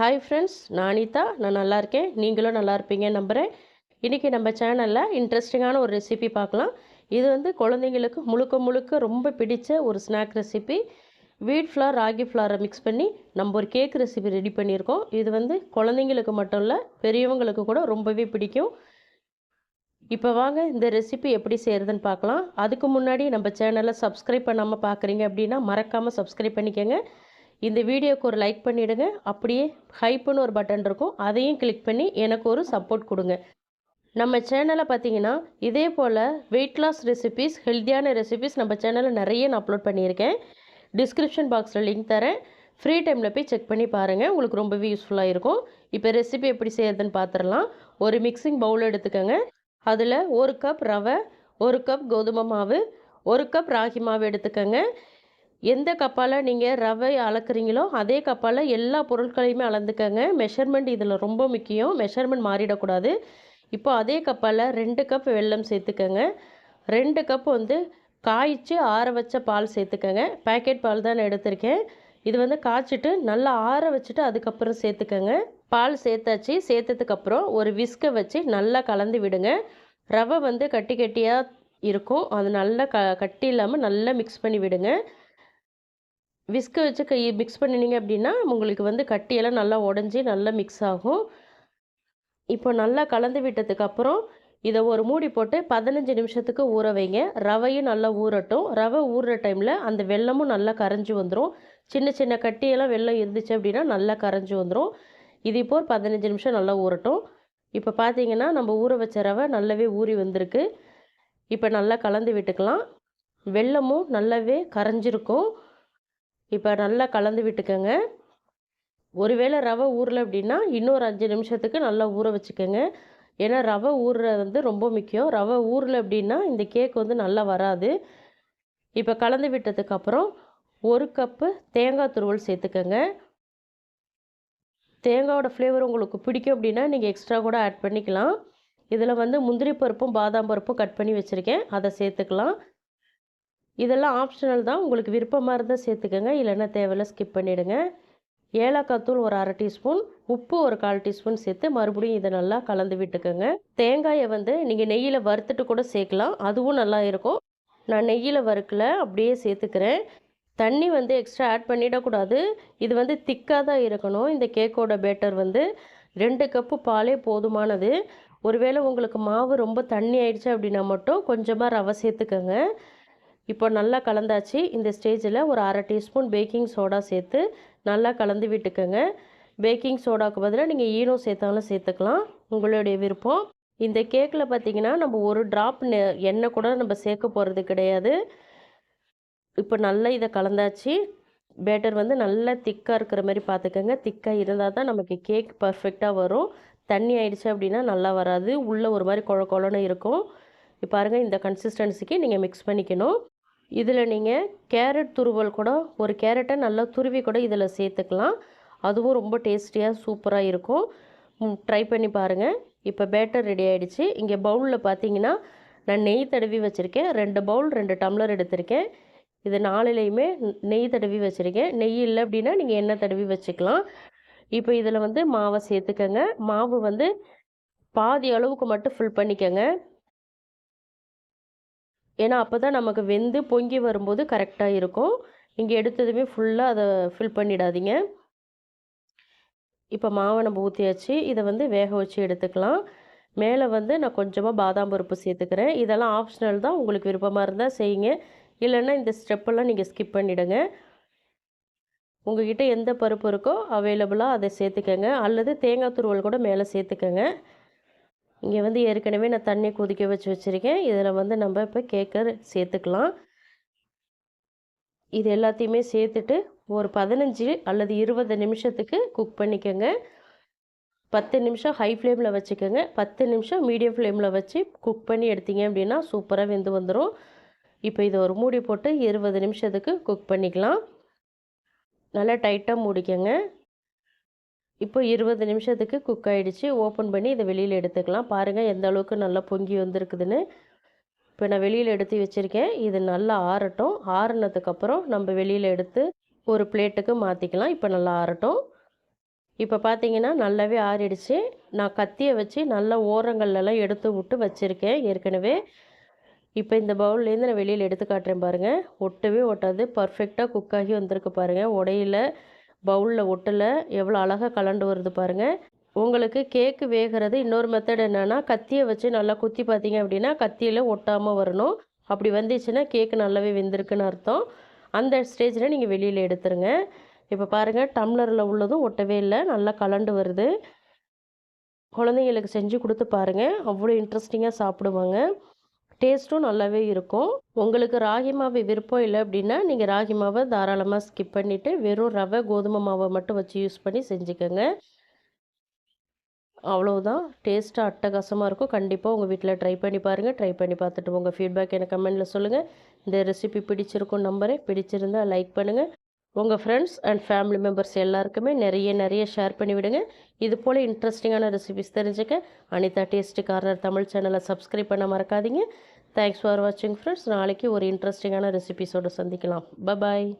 Hi friends நானிதா நான் நல்லா இருக்கேன். நீங்களும் நல்லா இருப்பீங்க நம்புகிறேன் இன்றைக்கி நம்ம சேனலில் இன்ட்ரெஸ்டிங்கான ஒரு ரெசிபி பார்க்கலாம். இது வந்து குழந்தைங்களுக்கு முழுக்க முழுக்க ரொம்ப பிடிச்ச ஒரு snack recipe wheat flour ragi ஃப்ளாரை mix பண்ணி நம்ம ஒரு கேக் ரெசிபி ரெடி பண்ணியிருக்கோம். இது வந்து குழந்தைங்களுக்கு மட்டும் இல்லை பெரியவங்களுக்கு கூட ரொம்பவே பிடிக்கும். இப்போ வாங்க இந்த ரெசிபி எப்படி செய்கிறதுன்னு பார்க்கலாம். அதுக்கு முன்னாடி நம்ம சேனலை சப்ஸ்கிரைப் பண்ணாமல் பார்க்குறீங்க அப்படின்னா மறக்காமல் சப்ஸ்கிரைப் பண்ணிக்கோங்க. இந்த வீடியோக்கு ஒரு லைக் பண்ணிவிடுங்க அப்படியே ஹைப்புன்னு ஒரு பட்டன் இருக்கும். அதையும் கிளிக் பண்ணி எனக்கு ஒரு சப்போர்ட் கொடுங்க. நம்ம சேனலை பார்த்தீங்கன்னா இதே போல் வெயிட் லாஸ் ரெசிபீஸ் ஹெல்த்தியான ரெசிபீஸ் நம்ம சேனலில் நிறைய நான் அப்லோட் பண்ணியிருக்கேன். டிஸ்கிரிப்ஷன் பாக்ஸில் லிங்க் தரேன். ஃப்ரீ டைமில் போய் செக் பண்ணி பாருங்கள் உங்களுக்கு ரொம்பவே யூஸ்ஃபுல்லாக இருக்கும். இப்போ ரெசிபி எப்படி செய்யறதுன்னு பார்த்துடலாம் ஒரு மிக்சிங் பவுல் எடுத்துக்கோங்க. அதில் ஒரு கப் ரவை ஒரு கப் கோதுமை மாவு ஒரு கப் ராகி மாவு எடுத்துக்கோங்க. எந்த கப்பால் நீங்கள் ரவை அளக்குறீங்களோ அதே கப்பால் எல்லா பொருட்களையுமே அளந்துக்கங்க. மெஷர்மெண்ட் இதில் ரொம்ப முக்கியம். மெஷர்மெண்ட் மாறிடக்கூடாது. இப்போ அதே கப்பால் ரெண்டு கப் வெல்லம் சேர்த்துக்கங்க. ரெண்டு கப் வந்து காய்ச்சி ஆற வச்ச பால் சேர்த்துக்கங்க. பேக்கெட் பால் தான் எடுத்திருக்கேன். இது வந்து காய்ச்சிட்டு நல்லா ஆற வச்சுட்டு அதுக்கப்புறம் சேர்த்துக்கங்க. பால் சேர்த்தாச்சு. சேர்த்ததுக்கப்புறம் ஒரு விஸ்கை வச்சு நல்லா கலந்து விடுங்க. ரவை வந்து கட்டி கட்டியாக இருக்கும். அது நல்லா க கட்டி இல்லாமல் நல்லா மிக்ஸ் பண்ணி விடுங்க. விஸ்கை வச்சு கை மிக்ஸ் பண்ணினீங்க அப்படின்னா உங்களுக்கு வந்து கட்டியெல்லாம் நல்லா உடஞ்சி நல்லா மிக்ஸ் ஆகும். இப்போ நல்லா கலந்து விட்டதுக்கப்புறம் இதை ஒரு மூடி போட்டு பதினஞ்சு நிமிஷத்துக்கு ஊற வைங்க. ரவையும் நல்லா ஊறட்டும். ரவை ஊறுற டைமில் அந்த வெள்ளமும் நல்லா கரைஞ்சி வந்துடும் சின்ன சின்ன கட்டியெல்லாம் வெள்ளம் இருந்துச்சு அப்படின்னா நல்லா கரைஞ்சி வந்துடும் இது இப்போ ஒரு பதினஞ்சு நிமிஷம் நல்லா ஊறட்டும். இப்போ பார்த்தீங்கன்னா நம்ம ஊற வச்ச ரவை நல்லாவே ஊறி வந்திருக்கு. இப்போ நல்லா கலந்து விட்டுக்கலாம். வெள்ளமும் நல்லாவே கரைஞ்சிருக்கும். இப்போ நல்லா கலந்து விட்டுக்கோங்க. ஒருவேளை ரவை ஊறல அப்படின்னா இன்னொரு அஞ்சு நிமிஷத்துக்கு நல்லா ஊற வச்சுக்கோங்க. ஏன்னா ரவை ஊறுறது வந்து ரொம்ப முக்கியம். ரவை ஊறல அப்படின்னா இந்த கேக் வந்து நல்லா வராது. இப்போ கலந்து விட்டதுக்கப்புறம் ஒரு கப்பு தேங்காய் துருவல் சேர்த்துக்கோங்க. தேங்காயோட ஃப்ளேவர் உங்களுக்கு பிடிக்கும் அப்படின்னா நீங்கள் எக்ஸ்ட்ரா கூட ஆட் பண்ணிக்கலாம். இதில் வந்து முந்திரி பருப்பும் பாதாம் பருப்பும் கட் பண்ணி வச்சுருக்கேன். அதை சேர்த்துக்கலாம். இதெல்லாம் ஆப்ஷனல் தான். உங்களுக்கு விருப்பமாக இருந்தால் சேர்த்துக்கோங்க. இல்லைன்னா தேவையில்ல ஸ்கிப் பண்ணிவிடுங்க ஏலக்காய் தூள் ஒரு அரை டீஸ்பூன் உப்பு ஒரு கால் டீஸ்பூன் சேர்த்து மறுபடியும் இதை நல்லா கலந்து விட்டுக்கோங்க. தேங்காயை வந்து நீங்கள் நெய்யில் வறுத்துட்டு கூட சேர்க்கலாம். அதுவும் நல்லா இருக்கும். நான் நெய்யில் வறுக்கல அப்படியே சேர்த்துக்கிறேன். தண்ணி வந்து எக்ஸ்ட்ரா ஆட் பண்ணிடக்கூடாது. இது வந்து திக்காக தான் இருக்கணும். இந்த கேக்கோட பேட்டர் வந்து ரெண்டு கப்பு பாலே போதுமானது. ஒருவேளை உங்களுக்கு மாவு ரொம்ப தண்ணி ஆயிடுச்சு அப்படின்னா மட்டும் கொஞ்சமாக ரவை சேர்த்துக்கோங்க. இப்போ நல்லா கலந்தாச்சு. இந்த ஸ்டேஜில் ஒரு அரை டீஸ்பூன் பேக்கிங் சோடா சேர்த்து நல்லா கலந்து விட்டுக்கோங்க. பேக்கிங் சோடாவுக்கு பதிலாக நீங்கள் ஈனோ சேர்த்தாலும் சேர்த்துக்கலாம். உங்களுடைய விருப்பம். இந்த கேக்கில் பார்த்தீங்கன்னா நம்ம ஒரு ட்ராப் எண்ணெய் கூட நம்ம சேர்க்க போகிறது கிடையாது. இப்போ நல்லா இதை கலந்தாச்சு. பேட்டர் வந்து நல்லா திக்காக இருக்கிற மாதிரி பார்த்துக்கோங்க திக்காக இருந்தால் தான் நமக்கு கேக் பர்ஃபெக்டாக வரும். தண்ணி ஆயிடுச்சு அப்படின்னா நல்லா வராது. உள்ளே ஒரு மாதிரி குழ குழன்னு இருக்கும். இப்போ பாருங்கள் இந்த கன்சிஸ்டன்சிக்கு நீங்கள் மிக்ஸ் பண்ணிக்கணும். இதில் நீங்கள் கேரட் துருவல் கூட ஒரு கேரட்டை நல்லா துருவி கூட இதில் சேர்த்துக்கலாம். அதுவும் ரொம்ப டேஸ்டியாக சூப்பராக இருக்கும். ட்ரை பண்ணி பாருங்கள் இப்போ பேட்டர் ரெடி ஆகிடுச்சு இங்கே பவுலில் பார்த்தீங்கன்னா நான் நெய் தடவி வச்சுருக்கேன். ரெண்டு பவுல் ரெண்டு டம்ளர் எடுத்திருக்கேன். இது நாலுலேயுமே நெய் தடவி வச்சுருக்கேன். நெய் இல்லை அப்படின்னா நீங்கள் எண்ணெய் தடவி வச்சுக்கலாம். இப்போ இதில் வந்து மாவை சேர்த்துக்கங்க. மாவு வந்து பாதி அளவுக்கு மட்டும் ஃபில் பண்ணிக்கோங்க. ஏன்னா அப்போ தான் நமக்கு வெந்து பொங்கி வரும்போது கரெக்டாக இருக்கும். இங்கே எடுத்ததுமே ஃபுல்லாக அதை ஃபில் பண்ணிடாதீங்க. இப்போ மாவை நம்ம ஊற்றியாச்சு இதை வந்து வேக வச்சு எடுத்துக்கலாம். மேலே வந்து நான் கொஞ்சமாக பாதாம் பருப்பு சேர்த்துக்கிறேன். இதெல்லாம் ஆப்ஷனல் தான். உங்களுக்கு விருப்பமாக இருந்தால் செய்யுங்க. இல்லைன்னா இந்த ஸ்டெப்பெல்லாம் நீங்கள் ஸ்கிப் பண்ணிவிடுங்க உங்கள்கிட்ட எந்த பருப்பு இருக்கோ அவைலபிளாக அதை சேர்த்துக்கங்க. அல்லது தேங்காய் துருவல் கூட மேலே சேர்த்துக்கங்க. இங்கே வந்து ஏற்கனவே நான் தண்ணி கொதிக்க வச்சு வச்சுருக்கேன். இதில் வந்து நம்ம இப்போ கேக்கை சேர்த்துக்கலாம். இது எல்லாத்தையுமே சேர்த்துட்டு ஒரு பதினஞ்சு அல்லது இருபது நிமிஷத்துக்கு குக் பண்ணிக்கோங்க. பத்து நிமிஷம் ஹை ஃப்ளேமில் வச்சுக்கோங்க. பத்து நிமிஷம் மீடியம் ஃப்ளேமில் வச்சு குக் பண்ணி எடுத்தீங்க அப்படின்னா சூப்பராக வெந்து வந்துடும் இப்போ இதை ஒரு மூடி போட்டு இருபது நிமிஷத்துக்கு குக் பண்ணிக்கலாம். நல்லா டைட்டாக மூடிக்கோங்க. இப்போ இருபது நிமிஷத்துக்கு குக் ஆகிடுச்சு ஓப்பன் பண்ணி இதை வெளியில் எடுத்துக்கலாம். பாருங்கள் எந்த அளவுக்கு நல்லா பொங்கி வந்திருக்குதுன்னு. இப்போ நான் வெளியில் எடுத்து வச்சுருக்கேன். இது நல்லா ஆறட்டும். ஆறுனதுக்கப்புறம் நம்ம வெளியில் எடுத்து ஒரு பிளேட்டுக்கு மாற்றிக்கலாம் இப்போ நல்லா ஆறட்டும். இப்போ பார்த்தீங்கன்னா நல்லாவே ஆறிடுச்சு. நான் கத்தியை வச்சு நல்லா ஓரங்கள்லாம் எடுத்து விட்டு வச்சுருக்கேன் ஏற்கனவே. இப்போ இந்த பவுல்லேருந்து நான் வெளியில் எடுத்து காட்டுறேன் பாருங்கள் ஒட்டவே ஒட்டாது. பர்ஃபெக்டாக குக் ஆகி வந்திருக்கு பாருங்கள் உடையில பவுலில் ஒட்டலை எவ்வளோ அழகாக கலண்டு வருது பாருங்கள் உங்களுக்கு கேக்கு வேகிறது இன்னொரு மெத்தட் என்னென்னா கத்தியை வச்சு நல்லா குத்தி பார்த்தீங்க அப்படின்னா கத்தியில் ஒட்டாமல் வரணும். அப்படி வந்துச்சுன்னா கேக்கு நல்லாவே வெந்திருக்குன்னு அர்த்தம். அந்த ஸ்டேஜில் நீங்கள் வெளியில் எடுத்துருங்க. இப்போ பாருங்கள் டம்ளரில் உள்ளதும் ஒட்டவே இல்லை நல்லா கலண்டு வருது. குழந்தைங்களுக்கு செஞ்சு கொடுத்து பாருங்கள் அவ்வளோ இன்ட்ரெஸ்டிங்காக சாப்பிடுவாங்க. டேஸ்ட்டும் நல்லாவே இருக்கும். உங்களுக்கு ராகி மாவு விருப்பம் இல்லை அப்படின்னா நீங்கள் ராகி மாவை தாராளமாக ஸ்கிப் பண்ணிவிட்டு வெறும் ரவை கோதுமை மாவை மட்டும் வச்சு யூஸ் பண்ணி செஞ்சுக்கோங்க. அவ்வளோதான் டேஸ்ட்டாக அட்டகாசமாக இருக்கும். கண்டிப்பாக உங்கள் வீட்டில் ட்ரை பண்ணி பாருங்கள் ட்ரை பண்ணி பார்த்துட்டு உங்கள் ஃபீட்பேக் எனக்கு கமெண்டில் சொல்லுங்கள் இந்த ரெசிபி பிடிச்சிருக்கும் நம்பரே பிடிச்சிருந்தால் லைக் பண்ணுங்கள் உங்கள் ஃப்ரெண்ட்ஸ் அண்ட் ஃபேமிலி மெம்பர்ஸ் எல்லாருக்குமே நிறைய நிறைய ஷேர் பண்ணி விடுங்க. இது போல் இன்ட்ரெஸ்டிங்கான ரெசிபிஸ் தெரிஞ்சுக்க அனிதா டேஸ்டி கார்னர் தமிழ் சேனலை சப்ஸ்கிரைப் பண்ண மறக்காதீங்க. தேங்க்ஸ் ஃபார் வாட்சிங் ஃப்ரெண்ட்ஸ் நாளைக்கு ஒரு இன்ட்ரெஸ்டிங்கான ரெசிபிஸோடு சந்திக்கலாம். பபாய்